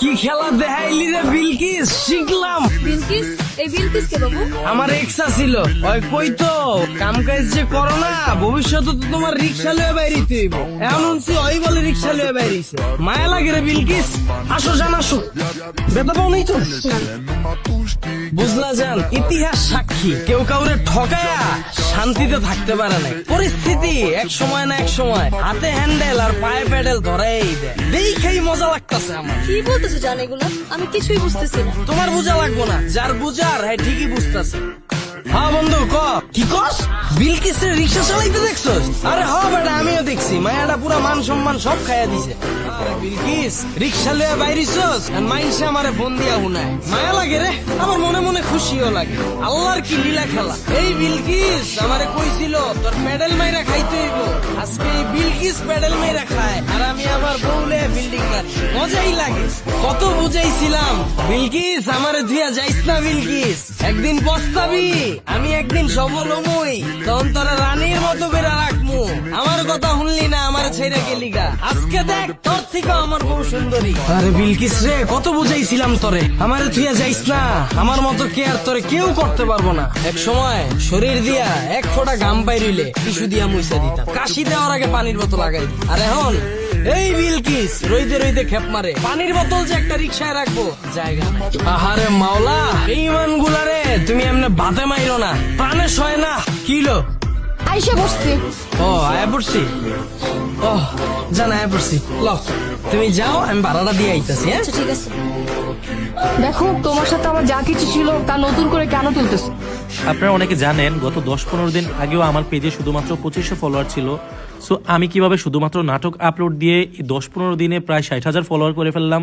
কি খেলা দেখাইলি রে বিলকিস? শিখলাম। বিলকিস? এই বিলকিস কে বাবু? আমার এক্সা ছিল। ওই কই তো? কাম কাজ যে করো না ভবিষ্যতে তো তোমার রিক্সা লয়ে বাইরে তুইব এমন শুনছি ওই বলে রিক্সা লয়ে বাইরেছে। মায়া লাগে রে বিলকিস? আসো জানাসো বেতা পাও নাই তো? বুঝলা যান ইতিহাস সাক্ষী কেউ কাউরে ঠকায়া শান্তিতে থাকতে পারে না পরিস্থিতি এক সময় না এক সময় হাতে হ্যান্ডেল আর পায়ে প্যাডেল ধরেই দেয়। দেখেই মজা লাগতেছে আমার। কি বলতেছো জান এগুলো? আমি কিছুই বুঝতেছি না। তোমার বোঝা লাগবো না যার বুঝার হ্যাঁ ঠিকই বুঝতেছে। হ্যাঁ বন্ধু ক? কি কস? বিলকিসের রিক্সা চালাইতে দেখছস? আরে হ বেটা আমিও দেখছি। মায়াটা পুরা মান সম্মান সব খাইয়া দিছে। আরে বিলকিস রিক্সা লয়ে বাইরিছস? আর মাইনসে আমারে ফোন দিয়া হুনায়। মায়া লাগে রে? আমার মনে মনে খুশিও লাগে। আল্লাহর কি লীলা খেলা? এই বিলকিস আমারে কইছিল তোর প্যাডেল মাইরা খাইতে হইব। আজকে এই বিলকিস প্যাডেল মাইরা খায়। মজাই লাগে। কত বুঝাইছিলাম, বিলকিস, আমারে ধুইয়া যাইস না বিলকিস। একদিন পস্তাবি, আমি একদিন সফল হমুই। তখন তোরা রানীর মতো রাখমু। আমার কথা শুনলি না, আমার ছেড়ে গেলি আজকে দেখ, তোর থেকে আমার বউ সুন্দরী। আরে বিলকিস রে, কত বুঝাইছিলাম তোরে। আমারে থুইয়া যাইস না, আমার মতো কেয়ার তোরে কেউ করতে পারব না। এক সময় শরীর দিয়া এক ফোঁটা গাম বাইরিলে টিসু দিয়া মুইসা দিতাম। কাশি দেওয়ার আগে পানির বোতল লাগাই। আর এখন এই বিলকিস রইতে রইতে খেপ মারে। পানির বোতল যে একটা রিক্সায় রাখব, জায়গা আহারে মাওলা এই মান তুমি এমনি বাতে মাইরো না, প্রাণে সয় না, কিলো। আইসা বসছি। ও আয়া পড়ছি? ও জান আয়া পড়ছি। ল তুমি যাও আমি ভাড়াটা দিয়ে আইতাছি হ্যাঁ? আচ্ছা ঠিক আছে। দেখো তোমার সাথে আমার যা কিছু ছিল তা নতুন করে কেন তুলতেছো? আপনারা অনেকে জানেন গত দশ পনেরো দিন আগেও আমার পেজে শুধুমাত্র পঁচিশশো ফলোয়ার ছিল। সো আমি কীভাবে শুধুমাত্র নাটক আপলোড দিয়ে দশ পনেরো দিনে প্রায় ষাট হাজার ফলোয়ার করে ফেললাম